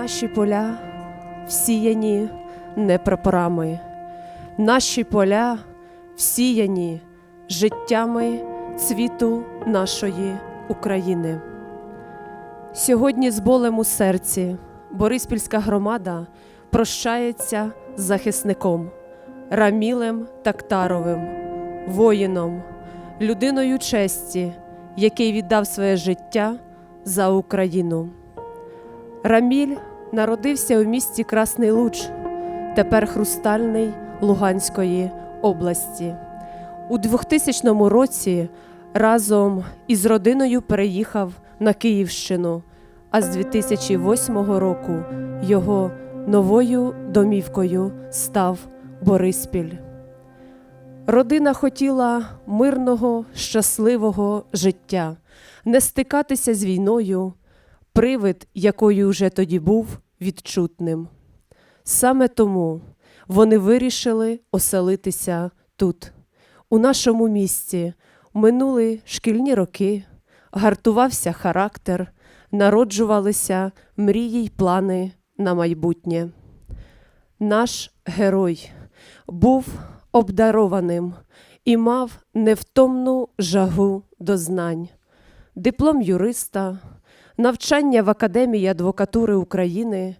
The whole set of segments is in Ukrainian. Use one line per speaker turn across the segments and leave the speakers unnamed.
Наші поля всіяні не прапорами, наші поля всіяні життями цвіту нашої України. Сьогодні з болем у серці Бориспільська громада прощається з захисником Рамілем Тактаровим, воїном, людиною честі, який віддав своє життя за Україну. Раміль народився у місті Красний Луч, тепер Хрустальний Луганської області. У 2000 році разом із родиною переїхав на Київщину, а з 2008 року його новою домівкою став Бориспіль. Родина хотіла мирного, щасливого життя, не стикатися з війною, привид, якою вже тоді був відчутним. Саме тому вони вирішили оселитися тут, у нашому місті. Минули шкільні роки, гартувався характер, народжувалися мрії й плани на майбутнє. Наш герой був обдарованим і мав невтомну жагу до знань, диплом юриста, навчання в Академії адвокатури України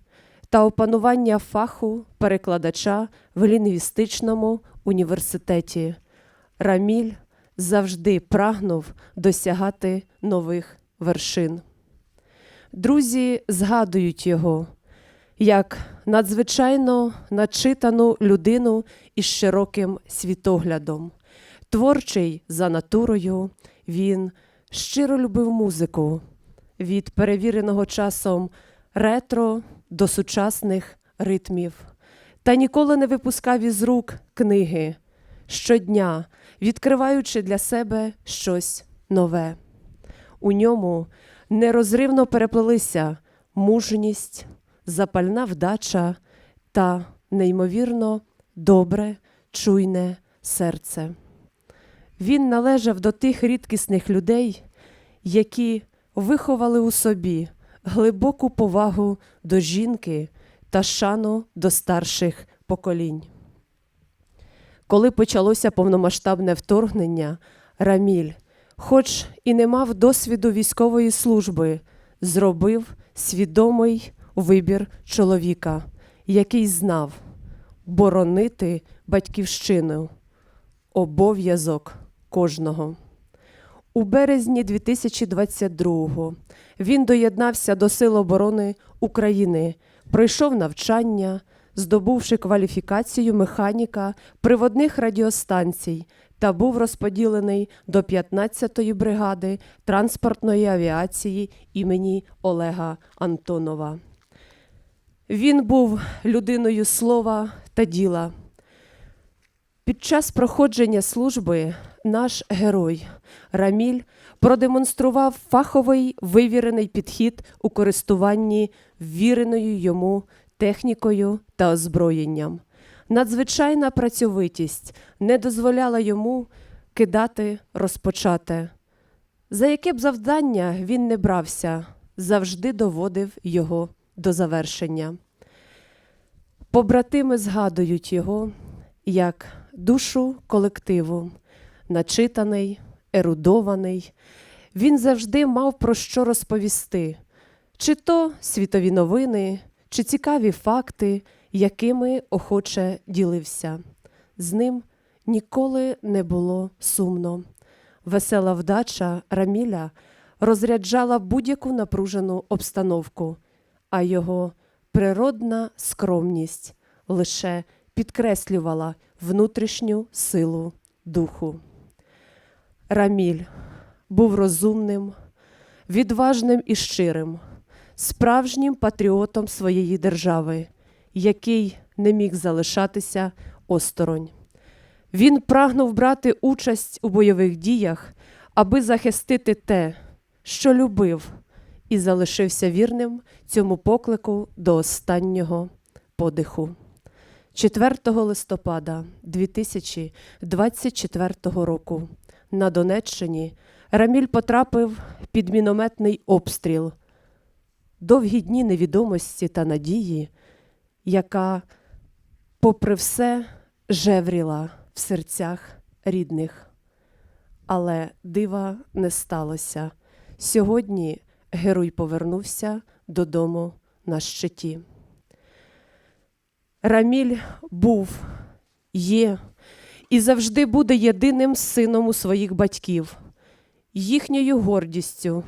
та опанування фаху перекладача в лінгвістичному університеті. Раміль завжди прагнув досягати нових вершин. Друзі згадують його як надзвичайно начитану людину із широким світоглядом. Творчий за натурою, він щиро любив музику від перевіреного часом ретро до сучасних ритмів, та ніколи не випускав із рук книги щодня, відкриваючи для себе щось нове. У ньому нерозривно переплелися мужність, запальна вдача та неймовірно добре, чуйне серце. Він належав до тих рідкісних людей, які виховали у собі глибоку повагу до жінки та шану до старших поколінь. Коли почалося повномасштабне вторгнення, Раміль, хоч і не мав досвіду військової служби, зробив свідомий вибір чоловіка, який знав боронити батьківщину обов'язок кожного. У березні 2022-го він доєднався до Сил оборони України, пройшов навчання, здобувши кваліфікацію механіка приводних радіостанцій та був розподілений до 15-ї бригади транспортної авіації імені Олега Антонова. Він був людиною слова та діла. Під час проходження служби наш герой Раміль продемонстрував фаховий вивірений підхід у користуванні ввіреною йому технікою та озброєнням. Надзвичайна працьовитість не дозволяла йому кидати розпочате. За яке б завдання він не брався, завжди доводив його до завершення. Побратими згадують його як душу колективу, начитаний, ерудований. Він завжди мав про що розповісти, чи то світові новини, чи цікаві факти, якими охоче ділився. З ним ніколи не було сумно. Весела вдача Раміля розряджала будь-яку напружену обстановку, а його природна скромність лише підкреслювала внутрішню силу духу. Раміль був розумним, відважним і щирим, справжнім патріотом своєї держави, який не міг залишатися осторонь. Він прагнув брати участь у бойових діях, аби захистити те, що любив, і залишився вірним цьому поклику до останнього подиху. 4 листопада 2024 року на Донеччині Раміль потрапив під мінометний обстріл довгі дні невідомості та надії, яка, попри все, жевріла в серцях рідних. Але дива не сталося. Сьогодні герой повернувся додому на щиті. Раміль був, є і завжди буде єдиним сином у своїх батьків, їхньою гордістю,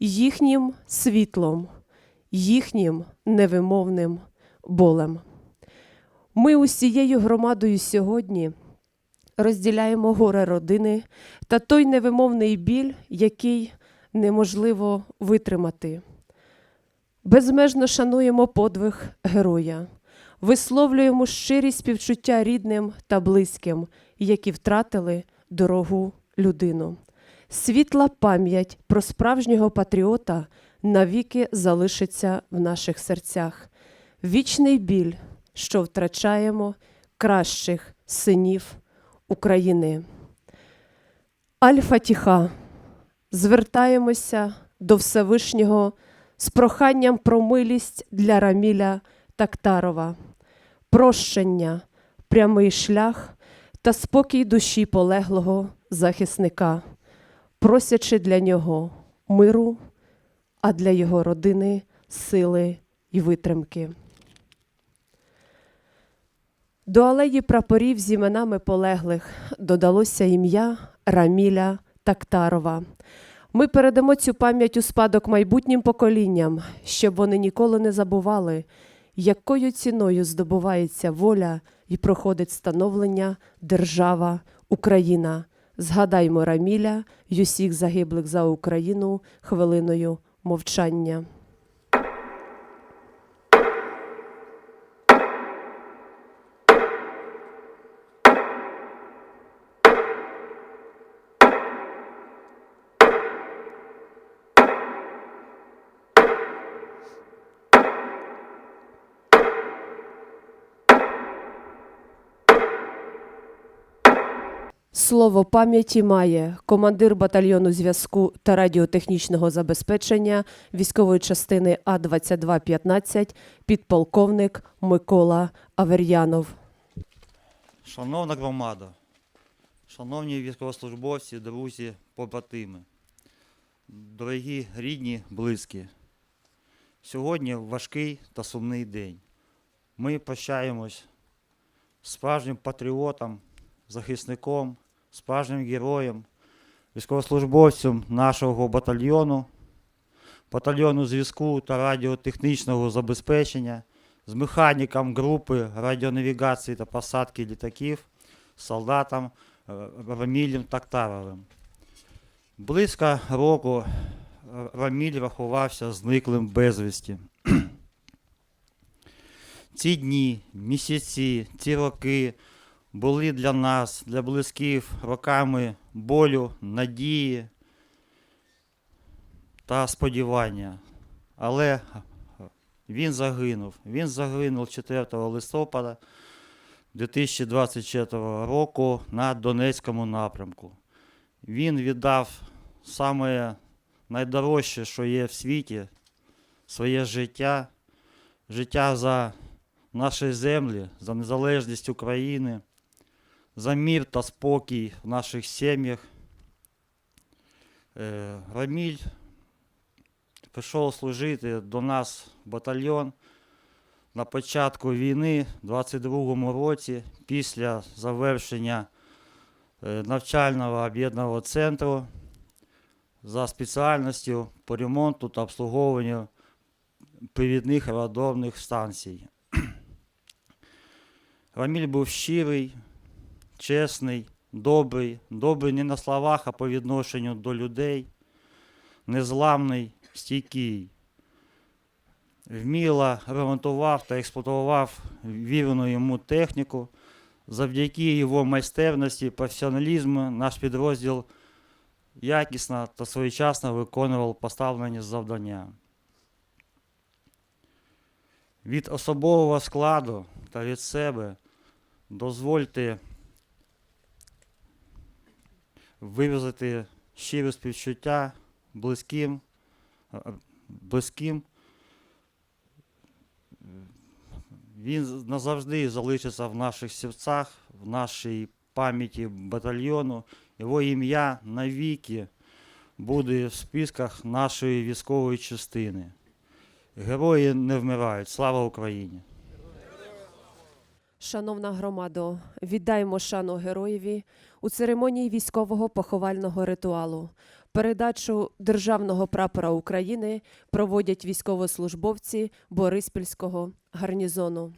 їхнім світлом, їхнім невимовним болем. Ми усією громадою сьогодні розділяємо горе родини та той невимовний біль, який неможливо витримати. Безмежно шануємо подвиг героя, висловлюємо щирі співчуття рідним та близьким, які втратили дорогу людину. Світла пам'ять про справжнього патріота навіки залишиться в наших серцях. Вічний біль, що втрачаємо кращих синів України. Аль-Фатіха. Звертаємося до Всевишнього з проханням про милість для Раміля Тактарова, прощення, прямий шлях та спокій душі полеглого захисника, просячи для нього миру, а для його родини сили і витримки. До алеї прапорів з іменами полеглих додалося ім'я Раміля Тактарова. Ми передамо цю пам'ять у спадок майбутнім поколінням, щоб вони ніколи не забували, якою ціною здобувається воля і проходить становлення держава Україна. Згадаймо Раміля й усіх загиблих за Україну хвилиною мовчання. Слово пам'яті має командир батальйону зв'язку та радіотехнічного забезпечення військової частини А-2215 підполковник Микола Авер'янов.
Шановна громада, шановні військовослужбовці, друзі, побратими, дорогі рідні, близькі. Сьогодні важкий та сумний день. Ми прощаємось з справжнім патріотом, захисником, справжнім героєм, військовослужбовцем нашого батальйону, батальйону зв'язку та радіотехнічного забезпечення, з механіком групи радіонавігації та посадки літаків, солдатом е, Рамілем Тактаровим. Близько року е, Раміль рахувався зниклим безвісті. Ці дні, місяці, ці роки були для нас, для близьких, роками болю, надії та сподівання. Але він загинув. Він загинув 4 листопада 2024 року на Донецькому напрямку. Він віддав саме найдорожче, що є в світі, своє життя, життя за наші землі, за незалежність України, за мір та спокій в наших сім'ях. Е, Раміль прийшов служити до нас батальйон на початку війни, в 22-му році, після завершення е, навчального об'єднаного центру за спеціальністю по ремонту та обслуговуванню привідних радовних станцій. Раміль був щирий, чесний, добрий, добрий не на словах, а по відношенню до людей, незламний, стійкий. Вміло ремонтував та експлуатував вірену йому техніку. Завдяки його майстерності, професіоналізму наш підрозділ якісно та своєчасно виконував поставлені завдання. Від особового складу та від себе дозвольте вивізати щирі співчуття близьким, е, е, близьким. Він назавжди залишиться в наших серцях, в нашій пам'яті батальйону. Його ім'я навіки буде в списках нашої військової частини. Герої не вмирають. Слава Україні!
Шановна громадо, віддаймо шану героєві у церемонії військового поховального ритуалу. Передачу державного прапора України проводять військовослужбовці Бориспільського гарнізону.